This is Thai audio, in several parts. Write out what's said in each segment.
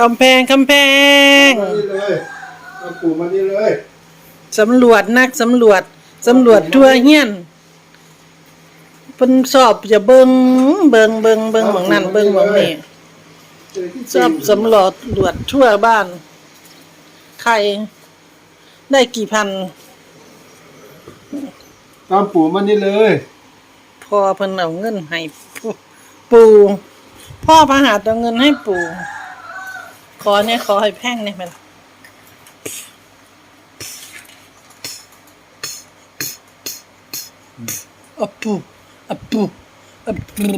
กำแพงกำแพงมานี่เลยเอาปู่มานี่เลยสำรวจนักสำรวจสำรวจทั่วเฮียนเพิ่นสอบจะเบิงเบิงเบิงเบิงหมองนั่นเบิงหมองนี่สอบสำรวจรวจทั่วบ้าน ใครได้กี่พัน ตามปู่มานี่เลยพอเพิ่นเอาเงินให้ปู่ปู่พ่อพระหัตถ์เอาเงินให้ปู่ ขอเนี่ยขอให้แพ่งเนี่ยมันอะปู่อะปู่อะปู่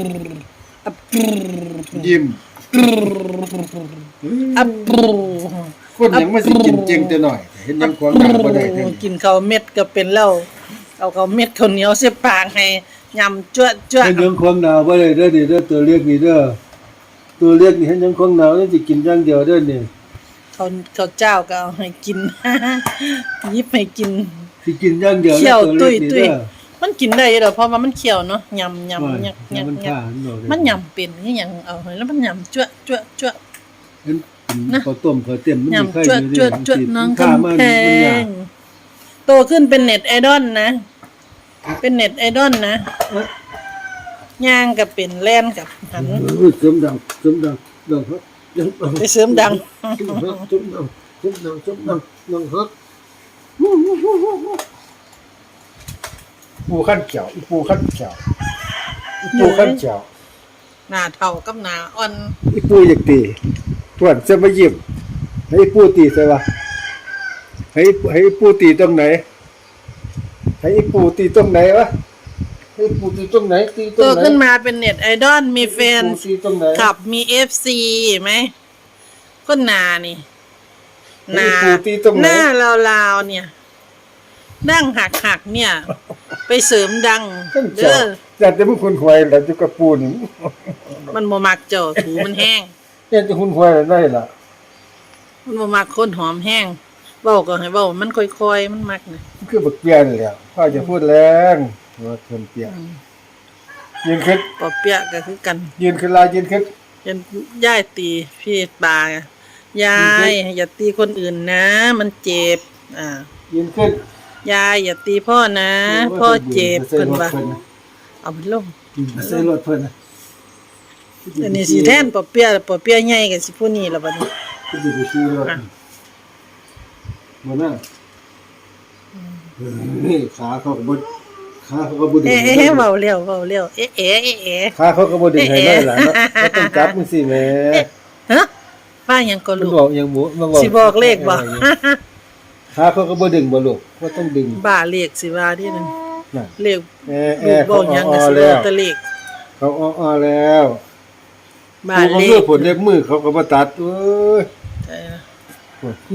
อะปู่ยิ้มอะปู่คนยังไม่สิกินเจงแต่หน่อย เห็นยังควางหน้าบ่ได้เด้อกินข้าวเม็ดก็เป็นแล้วเอาข้าวเม็ดข้าวเหนียวเสียบปากให้ยำจ้วจ้วเห็นยังควางหน้าบ่ได้เด้อนี่เด้อตัวเรียกนี่เด้อ ตัวเรียกนี่เห็นยังควางหน้านี่สิกินอย่างเดียวเด้อนี่เขาเขาเจ้าก็เอาให้กิน ยิบให้กินสิกินอย่างเดียวเคี่ยวตัวตุ้เรียกนี่ตุ้ยเด้อมันกินได้อยู่ดอกเพราะว่ามันเคี่ยวเนาะยำยำว่ายักยักมันยัทากนบ่ได้มันยำเป็นคือหยังเอาให้แล้วมันยำจ้วจ้วจ้วเห็นนะข้าวต้มข้าวเต็มมันมีไข่ยำจ้วอยู่จ้วบางจ้วทีน้องข้ามักำแพมันยากงโตขึ้นเป็นเน็ตไอดอลนะ เป็นเน็ตไอดอลนะ ย่างกับเป็นแล่นกับหันเออเสริมดังเสริมดังดังครับดังดังไปเสริมดัง เสริมดังเสริมดังเสริมดังเสริมดังดังครับปูขั้นเขียวอีปูขั้นเขียวอีปูขั้นเขียวหน้าเท่ากับหน้าอ่อนอีปูอยากตีปวดจะมายิ้มให้อีปูตีใช่ปะให้ให้อีปูตีตรงไหนให้อีปูตีตรงไหนวะ ให้อีปูตีตรงไหนตีตรโตงไหนขึ้นมาเป็นเน็ตไอดอลมีแฟนอีปูตีตรงไหนขับมีเอฟซีไหมก็หนานี่หนาให้อีปูตีตรงไหนหน้าลาวๆเนี่ยดั้งหักหักๆเนี่ย ไปเสริมดังขั้นเขียเด้วอแต่จะมึงคนหวยแล้วจะกระปูนี่มันบ่มักเจ้าถูมันแห้ง เนี่ยจะคุณหวยได้ล่ะมันบ่มักคนหอมแห้งเว้าก็ให้เว้ามันค่อยๆมันมักนะคือบักเปียนแหล้วพ่อจะพูดแรง ว่าคนเปียยืนขึ้นปอเปียะก็คือกันยืนขึ้นลายยืนขึ้นยันย่ายตีพี่ตายายอย่าตีคนอื่นนะ มันเจ็บ อ่า ยืนขึ้นยายอย่าตีพ่อนะ พ่อเจ็บใส่เพิ่นรถว่าเพิ่นนะเอามันลงใส่รถเพิ่นนะอันนี้สิแทนปอเปียะปอเปียะใหญ่กับสิผู้นี้ละบัดนี้ก็จะไปซื้อรถอะมาหน้านี่ขาเขาก็บ่ ขาเขาก็บ่ดึงเอ๊ะให้เอ๊ะได้เบาเร็วเบาเร็วเอ๊ะเอ๊ะเอ๊ะเอ๊ะขาเขาก็บ่ดึงให้ได้ล่ะเนาะก็ต้องจับมึงสิแหม่ฮะว่าหยังก็มันลูกบอกยังบ่มันบอกสิบอกเลขบ่ขาเขาก็บ่ดึงบ่ลูกก็ต้องดึงบ้าเลขสิว่าดินั่นน่ะเลขแอะลูแอะกบอกหยังก็เขาสิอ้อเอาแล้วแต่เลขเขาอ้อๆแล้วบ้าผู้เลเขาเลือขกผลเล็บมือเขาก็มาตัดเอ้ย เออ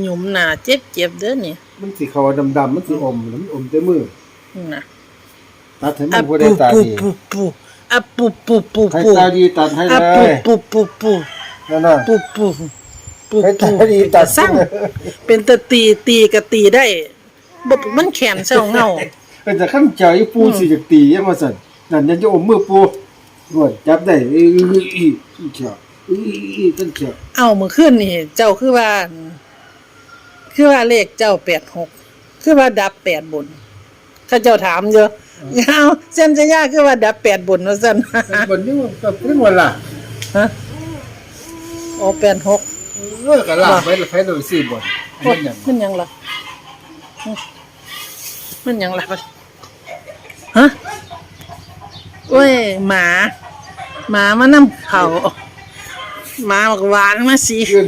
หยุมหน้าเจ็บเจ็บเด้อนี่มันสีเขาดำๆมันสีอมแล้วมันอมแต่มือน่ะ ตัดให้มัอะนบ่ปูได้ตาปูดีปูปูอะปูปูปูใครปูตาดีตัดให้อะเลปูยปูปูปูนั่นน่ะ ปูปูปูใครปูตาดีตัด สร้างเป็นตะตีตีก็ตีได้บ่มันแขนเซาเงาเป็นแต่ขั้นใจปูสิจะตียังว่าซั่นนั่นยังจะอมมือปูรวดจับได้เอ้ยอีอีเขียวอีอีต้นเขียวเอาเมื่อคืนนี่เจ้าคือว่า คือว่าเลขเจ้าแปดหกคือว่าดับแปดบน ข้าเจ้าถามเยอะ เอาเส้นจะยากคือว่าดับแปดบนว่าซั่นบนนี้มันก็เพิ่นว่าล่ะฮะโอแปดหกเออก็ลากไปแล้วไผโดยสิบ่นโอ๊ยมันหยังมันหยังล่ะหึมันหยังล่ะฮะโอ้ยหมาหมามานํเขาหมาบอกหวานมาสิยืน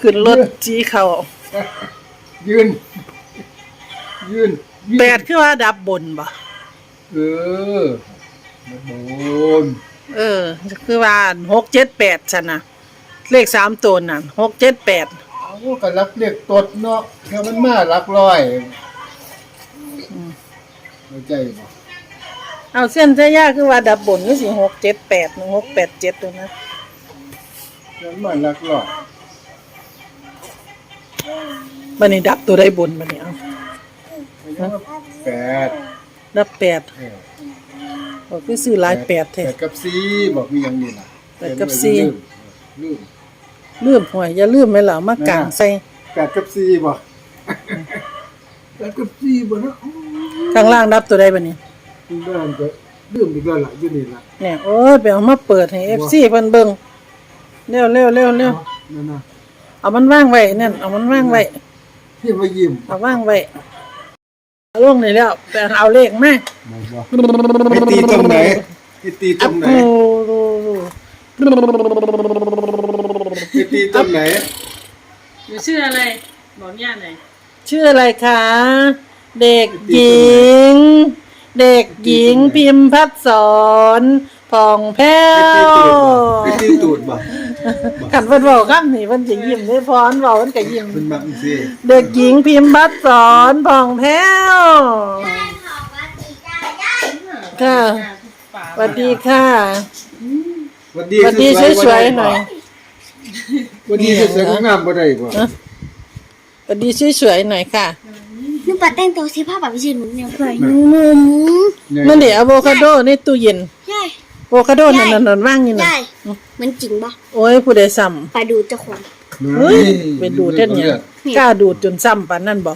ขึ้นรถสีเขายืนยืน ยืนแปดคือว่าดับบนบ่ เออมาโดนเออ คือว่าหกเจ็ดแปดฉันนะเลขสามตัวนั่นหกเจ็ดแปดเอาก็รักเรียกตดเนาะแค่มันมารักร้อยเข้าใจบ่เอาเส้นเส้นยากคือว่าดับบนก็สิหกเจ็ดแปดหนึ่งหกแปดเจ็ดตัวนะแค่มันมารักร้อยบันนี้ดับตัวได้บนบันนี้เอาไม่ใช่ว่าแปด ดับแปดเออบอกคือซื้อหลายแปดแท้ แปดกับสี่บอกมีอย่างนี้ล่ะแปดกับสี่ ลืมลืม ลืมหวยอย่าลืมไหมล่ะมากางใส่แปดกับสี่บ่แปดกับสี่บ่เนาะข้างล่างดับตัวใดบัดนี้บ้านก็ลืมอีกแล้วล่ะอยู่นี่ล่ะเนี่ยโอ้ยไปเอามาเปิดให้ FC เพิ่นเบิ่งเร็วเร็วเร็วเร็วนั่นน่ะเอามันว่างไว้นั่นเอามันว่างไว้ที่มายิ้มเอาว่างไว้ เอาลงนี่แล้วไปเอาเลขมาไปตีตรงไหนไปตีตรงไหนโอ้โหไปตีตรงไหนหนูชื่ออะไร บอกย่าหน่อยชื่ออะไรคะ เด็กหญิง เด็กหญิงพิมพัดสอนผ่องแผ้วไปตีตูดบ่ ไปตีตูดบ่ขันเพิ่นบอกครับนี่เพิ่นจะยิ้มได้พรบอกเพิ่นก็ยิ้ม มันมักสิเด็กหญิงพิมพ์พัดสอนผ่องแผ้วค่ะสวัสดีค่ะวันดีสวัสดีสวยๆหน่อยวันดีสวยๆของงามบ่ได้บ่สวัสดีสวยๆหน่อยค่ะนึกปัดแต่งตัวสิผ้าแบบวิชิหนุนเนี่ยเพื่อนมุมนั่นเดี๋ยวอะโวคาโดในตู้เย็นใช่อะโวคาโดนั่นนั่นนั่นว่างอยู่น่ะ ใช่ มันจริงปะโอ้ยผู้ใดซ้ไปดูเจ้าของำเฮ้ยไปดูดเท่นเนี่ยกล้าดูดจนซ้ำปานนั่นบ่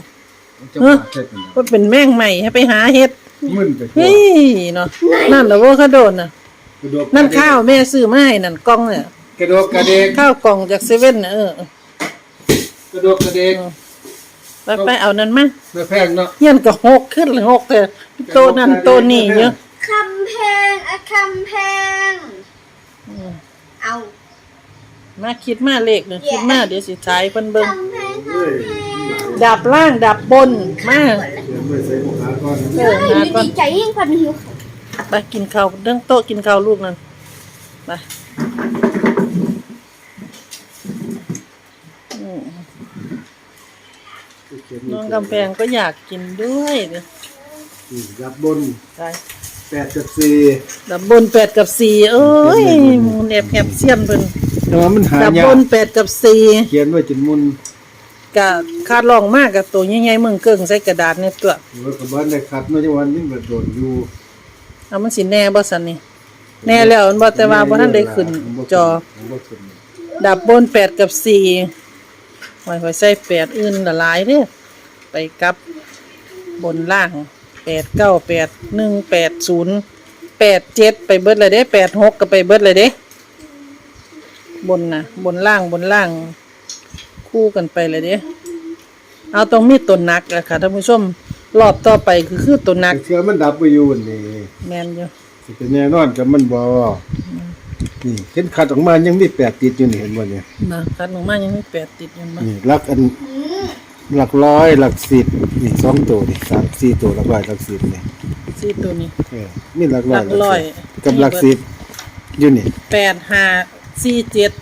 เจ้าของเฮ็ดนั่นน่ะว่าเป็นแม่งใหม่ให้ไปหาเฮ็ดมึนไปทั่วเฮ้ยเนาะนั่นอะโวคาโดน่ะ กระโดดนั่นข้าวแม่ซื้อมาให้นั่นกล่องเนี่ยกระโดดกระเดกข้าวกล่องจากเซเว่นน่ะเออกระโดดกระเดกไปไปเอานั่นมาไม่แพงเนาะเฮียนก็หกขึ้นเลยหกแต่โตะนั่นโตะนี่เยอะคำแพงอะคำแพง เอามาคิดมาเลขหนึ่งคิดมาเดี๋ยวสิใช้เพิ่นเบิ่งคำแพงคำแพงดับล่างดับบนมาเดี๋ยวไม่ใส่หมวกขาก่อนเอเฮ้อยหาก่อนดีใจยิ่งกว่าหิวเขาไปกินข้าวเรื่องโต๊ะกินข้าวลูกนั่นไปอืมน้องกำแพงก็อยากกินด้วยเดี๋ยวดับบนไป แปดกับสี่ดับบนแปดกับสี่เอ้ยหมูแอบแอบเสียนเพิ่นแต่ว่ามันหาดับยาบกนแปดกับสี่เขียนไว้จนมุนกะคาดลองมากกับตัวใหญ่ๆเมืองเกิงใส่กระดาษในตัวหรือว่ากับบ้านได้ขัดเมื่อวันนี้มันโดดอยู่เอามันสิแน่บ่สันนี่แน่แล้วมันบ่แต่ว่าบ่ทันได้ขึ้น จอบ่ขึ้นดับบนแปดกับสี่ไว้ไว้ใส่แปดอื่นละหลายเด้อไปกับบนล่าง แปดเก้าแปดหนึ่งแปดศูนย์แปดเจ็ดไปเบิดเลยเด้แปดหกก็ไปเบิดเลยเด้ บนนะบนล่างบนล่าง คู่กันไปเลยเด้ เอาตรงมีตัวหนักอะค่ะท่านผู้ชมรอบต่อไปคือคือตัวหนัก เชื่อมันดับไปอยู่นี่แมนอยู่สิเป็นแน่นอนกับมันบ่นี่เห็นขัดออกมายังมีแปดติดอยู่นี่เห็นบ่เนี่ยนะคัดลงมายังไม่แปดติดอยู่มั้นี่หลักอัน หลักร้อยหลักสิบนี่สองตัวนี่สามสี่ตัวหลักร้อยหลักสิบนี่สี่ตัวนี้ เออนี่หลักร้อยหลักร้อย สิบกับหลักสิบอยู่นี่แปดห้าสี่เจ็ด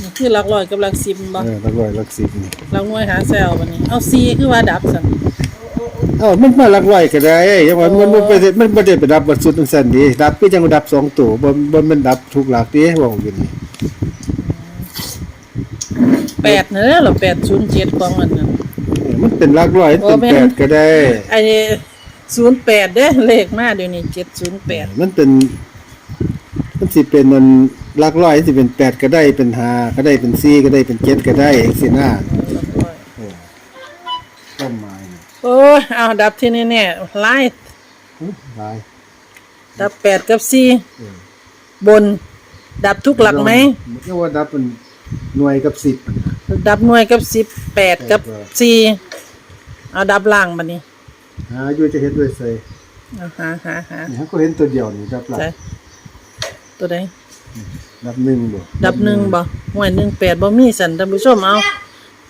นี่คือหลักร้อยกับหลักสิบบ่เออหลักร้อยหลักสิบนี่หลักหน่วยหาแซวบัดนี้ เอาสี่คือว่าดับสัน เอ้ามันมาหลักร้อยก็ได้ยังว่ามันมันบ่ได้มันบ่ได้ไปดับบัดสุดจังซั่นดิดับคือจังดับสองตัวบ่บ่มันดับทุกหลักติว่าอยู่นี่ แปดนั่นแหละเหรอแปดศูนย์เจ็ดของอันนั้นเออมันเป็นหลักร้อยโอ้เป็นแม่นแปดก็ได้ไอ้นี่ศูนย์แปดเด้อเลขมาเดี๋ยวนี้เจ็ดศูนย์แปดมันเป็นมันสิเป็นมันหลักร้อยสิเป็นแปดก็ได้เป็นห้าก็ได้เป็นสี่ก็ได้เป็นเจ็ดก็ได้จังซี่นะเออต้นไม้นี่โอ้ยเอาดับที่นี่แน่ๆไล่อุ๊ยหลายดับแปดกับสี่เออบน ดับทุกหลักไหมเรียกว่าดับเป็น หน่วยกับสิบดับหน่วยกับสิบแปดกับแปดกับสี่เอาดับล่างบัดนี้หาอยู่จะเห็นด้วยใส่เอาหาหาหานี่ฮะก็เห็นตัวเดียวนี่ดับหลักใช่ตัวใดดับหนึ่งบ่ดับหนึ่งบ่หน่วยหนึ่งแปดบ่มีสันท่านผู้ชมเอา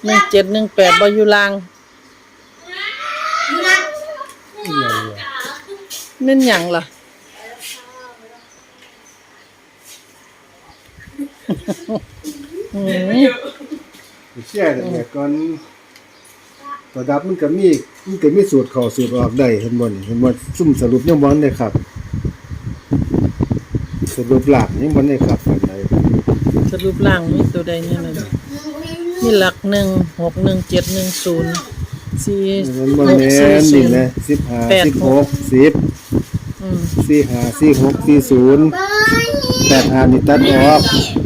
หนึ่งเจ็ดหนึ่งแปดบ่อยู่ล่างแม่นหยังล่ะอืม เชื่อแต่เนี่ยก่อนตัวดับมันก็มีมันก็มีสูตรเข้าสูตรออกได้เห็นบ่นี่เห็นบ่ซุ่มสรุปยังบ่ได้ครับ สรุปหลักยังบ่ได้ครับอันใดสรุปล่างมีตัวใดนี่เลยมีหลักหนึ่งหกหนึ่งเจ็ดหนึ่งศูนย์สี่มันบ่หกแม่สี่นศูนี่นย์นะแปด15หก16 10อืม45 46 40 85นี่ตัดออกเออเดี๋ยวอยากกินน้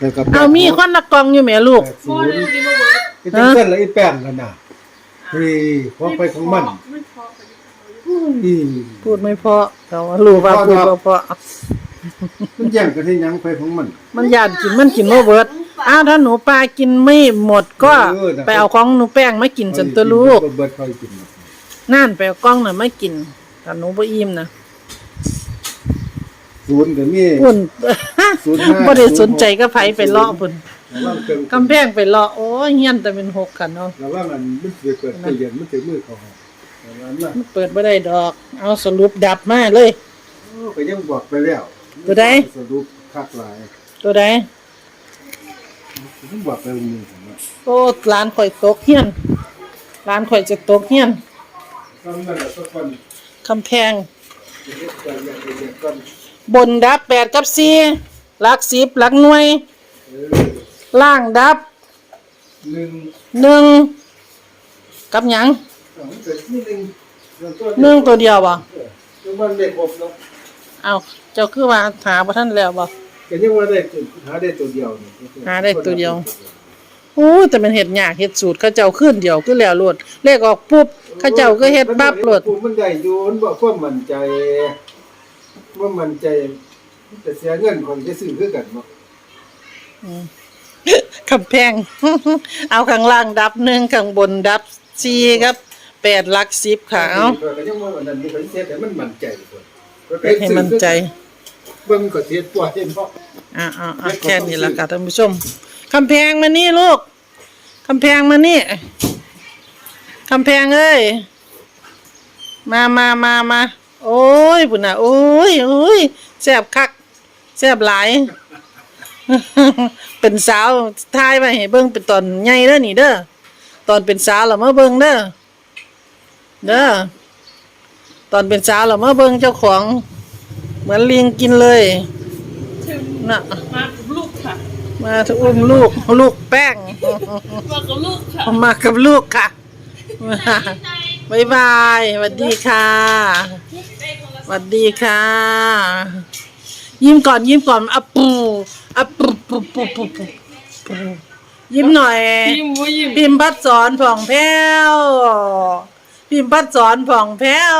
แล้วก็เอามีคนละกล่องอยู่แหม่ลูก ศูพ่อนย์เลยกินมาเบิดก็จังซั่นละไอ้แป้งกันน่ะเฮ้ยของไปของมันไม่พอนี่พูดไม่เพราะเขารู้ว่าพูดบ่เพราะมันแย่งกันให้หยังไปของมัน มันอยากกินมันกินบ่เบิดอ้าวถ้าหนูปลากินไม่หมดก็เออนะไปเอาของหนูแป้งมากินจนตัวลูก เบิดเขากินหมดนั่นไปเอากล้องน่ะมากินถ้าหนูบ่อิ่มนะศูนย์ก็มีพุ่น ศูนย์ห้าบ่ได้สนใจก็ไผไปเลาะพุ่นระวังเกินกำแพงไปเลาะโอ้ยเฮียนแต่เป็นหกคันเนาะระวังอันมันสิเกิดไปเย็นมันสิมือเขาระวังนะมันเปิดบ่ได้ดอก เอาสรุปดับมาเลย โอ้ก็ยังบอกไปแล้วตัวใด สรุปคักหลายตัวใดผมบอกไปมือผมว่าโอ้ร้านข่อยตกเฮียนร้านข่อยจะตกเฮียนทำนั่นแหละสักวันคำแพงเฮ็ดกันอย่างเดียวกันบนดับแปดกับสี่ห ลักสิบหลักหน่วยเออล่างดับหนึ่งหนึ่งกับหยังสองเกิดที่หนึ่งแล้วก็หนึ่งตัวเดียวบ่เออแล้วมันได้ครบเนาะเอาเจ้าคือว่าหาบ่ทันแล้วบ่ก็ยังว่าได้ตัวหาได้ตัวเดียวนี่หาได้ตัวเดียวโอ้แต่มันเฮ็ดยากเฮ็ดสูตรเขาเจ้าขึ้นเดียวคือแล้วโลดเลขออกปุ๊บเขาเจ้าก็เฮ็ดปั๊บโลดมันได้อยู่มันบอกความมั่นใจว่ามั่นใจ แต่เสียเงินคนจะซื้อคือกันเนาะคำแพง เอาข้างล่างดับหนึ่งข้างบนดับสี่ครับแปดหลักสิบค่ะเอาก็ยังว่าวันนั้นนี่เขาเสียแต่มันมั่นใจคนให้มันใจเบิ่งก็เสียปล่อยเห็นบ่อ่าอ่าอ่าแค่นี้ละค่ะท่านผู้ชมคำแพงมานี่ลูกคำแพงมานี่คำแพงเอ้ยมามามามาโอ้ยปุ่นน่ะโอ้ยโอ้ยแซ่บคัก แซ่บหลาย เป็นสาวทายไปให้เบิ่งเป็นตอนใหญ่เด้อนี่เด้อตอนเป็นสาวเรามาเบิ่งเด้อเด้อตอนเป็นสาวเรามาเบิ่งเจ้าของ เหมือนลิงกินเลยน่ะมากับลูกค่ะ มาถึงอุ้มลูกลูกแป้ง มากับลูกค่ะมากับลูกค่ะบ๊ายบายสวัสดีค่ะสวัสดีค่ะ ยิ้มก่อนยิ้มก่อนอะปูอะปูปูปูปูปูปูยิ้มหน่อย ยิ้มว่ายิ้มพิมพ์พัดสอนผ่องแผ้วพิมพ์พัดสอนผ่องแผ้ว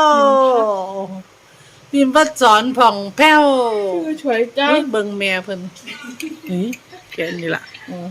พิมพ์พัดสอนผ่องแผ้วช่วยจ้าเฮ้ยเบิ่งแม่เพิ่นเฮ้ยแค่นี้ล่ะอืม